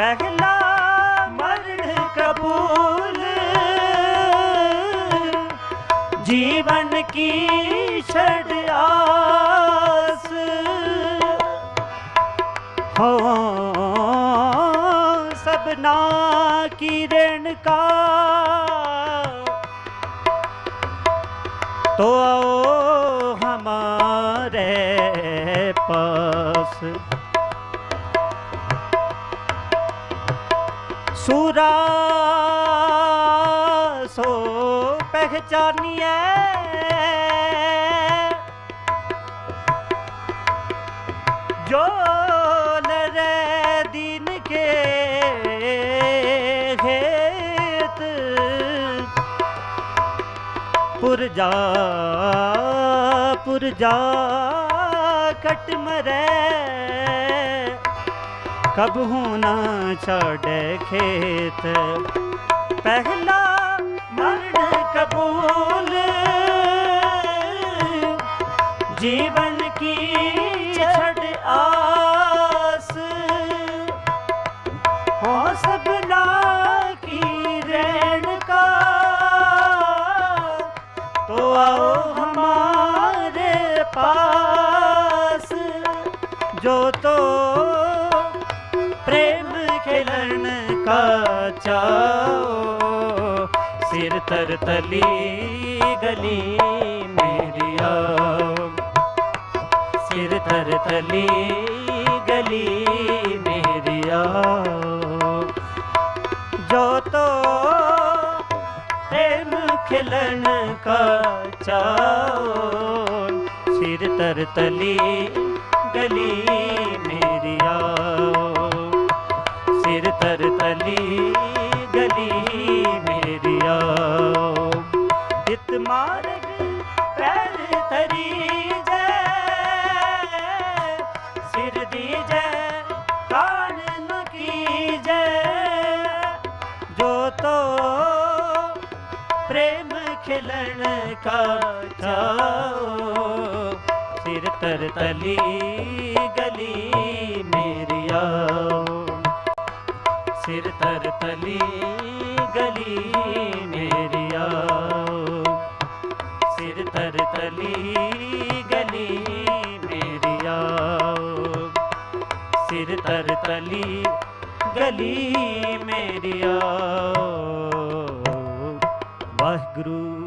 पहला मरण कबूल जीवन की छड़ आस। हो सबना किरण का। तो आओ हमारे पास। ਸੂਰਾ ਸੋ ਪਹਿਚਾਨੀਐ। ਜੋ ਨਰੇ ਦਿਨ ਕੇ ਖੇਤ ਪੁਰਜਾ ਪੁਰਜਾ ਕਟ ਮਰੇ। ਕਬ ਹੋਣਾ ਛੋੜੇ ਖੇਤ? ਪਹਿਲਾ ਮਰਨ ਕਬੂਲ ਜੀਵਨ ਕੀ ਛੜ ਆਸ? ਹੋ ਸਭਨਾ ਕੀ ਰਹਿਣ ਕਾ? ਤੋ ਆਓ ਹਮਾਰੇ ਪਾਸ। ਜੋ ਤੋ खेलन का चाओ सिर तर तली गली मेरी आओ सिर तर तली गली मेरी आओ जो तो प्रेम खिलन का चाओ सिर तर तली गली ਵਾਲੀ ਗਲੀ ਮੇਰਿਆ ਜਿਤ ਮਾਰਗ ਪੈਰ ਧਰੀ ਜੈ, ਸਿਰ ਦੀ ਜੈ, ਕਾਨ ਨਕੀ ਜੈ ਜੋ ਤੋ ਪ੍ਰੇਮ ਖਿਲਣ ਕਾ ਚਾਓ, ਸਿਰ ਤਰ ਤਲੀ ਗਲੀ ਮੇਰਿਆ ਸਿਰ ਤਰ ਤਲੀ ਗਲੀ ਮੇਰੀ ਆਓ। ਸਿਰ ਤਰ ਤਲੀ ਗਲੀ ਮੇਰੀ ਆਓ। ਸਿਰ ਤਰ ਤਲੀ ਗਲੀ ਮੇਰੀ ਆਓ। ਵਾਹਿਗੁਰੂ